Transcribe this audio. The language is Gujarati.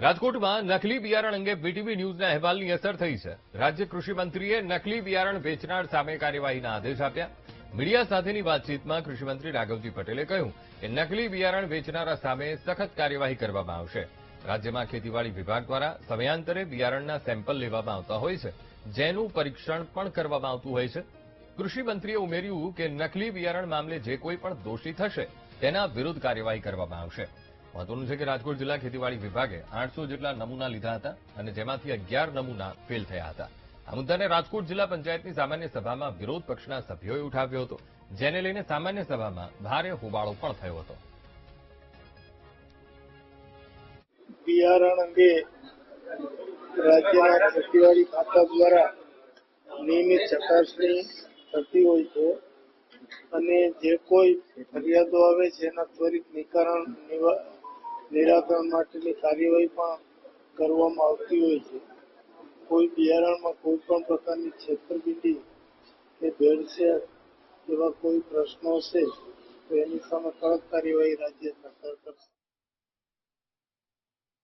રાજકોટમાં નકલી બિયારણ અંગે બીટીવી ન્યૂઝના અહેવાલની અસર થઈ છે. રાજ્ય કૃષિમંત્રીએ નકલી બિયારણ વેચનાર સામે કાર્યવાહીના આદેશ આપ્યા. મીડિયા સાથેની વાતચીતમાં કૃષિમંત્રી રાઘવજી પટેલે કહ્યું કે નકલી બિયારણ વેચનારા સામે સખત કાર્યવાહી કરવામાં આવશે. રાજ્યમાં ખેતીવાડી વિભાગ દ્વારા સમયાંતરે બિયારણના સેમ્પલ લેવામાં આવતા હોય છે. જેનું પરીક્ષણ પણ કરવામાં આવતું હોય છે. કૃષિમંત્રીએ ઉમેર્યું કે નકલી બિયારણ મામલે જે કોઈ પણ દોષી થશે, તેના વિરુદ્ધ કાર્યવાહી કરવામાં આવશે. મહત્વનું છે કે રાજકોટ જિલ્લા ખેતીવાડી વિભાગે આઠસો જેટલા નમૂના લીધા હતા અને જેમાંથી અગિયાર નમૂના ફેલ થયા હતા. આ મુદ્દાને રાજકોટ જિલ્લા પંચાયતની સામાન્ય સભામાં વિરોધ પક્ષના સભ્યોએ ઉઠાવ્યો હતો, જેને લઈને સામાન્ય સભામાં ભારે હોબાળો પણ થયો હતો. બિયારણ અંગે રાજ્યના ખેતીવાડી ખાતા દ્વારા નિયમિત ચકાસણી થતી હોય છે અને જે કોઈ ફરિયાદો આવે છે એના ત્વરિત નિકારણ નિરાકરણ માટેની કાર્યવાહી પણ કરવામાં આવતી હોય છે. કોઈ બિયારણમાં કોઈ પણ પ્રકારની છેતરપિંડી કે ભેળસેળ એવા કોઈ પ્રશ્નો હશે તો એની સામે કડક કાર્યવાહી રાજ્ય સરકાર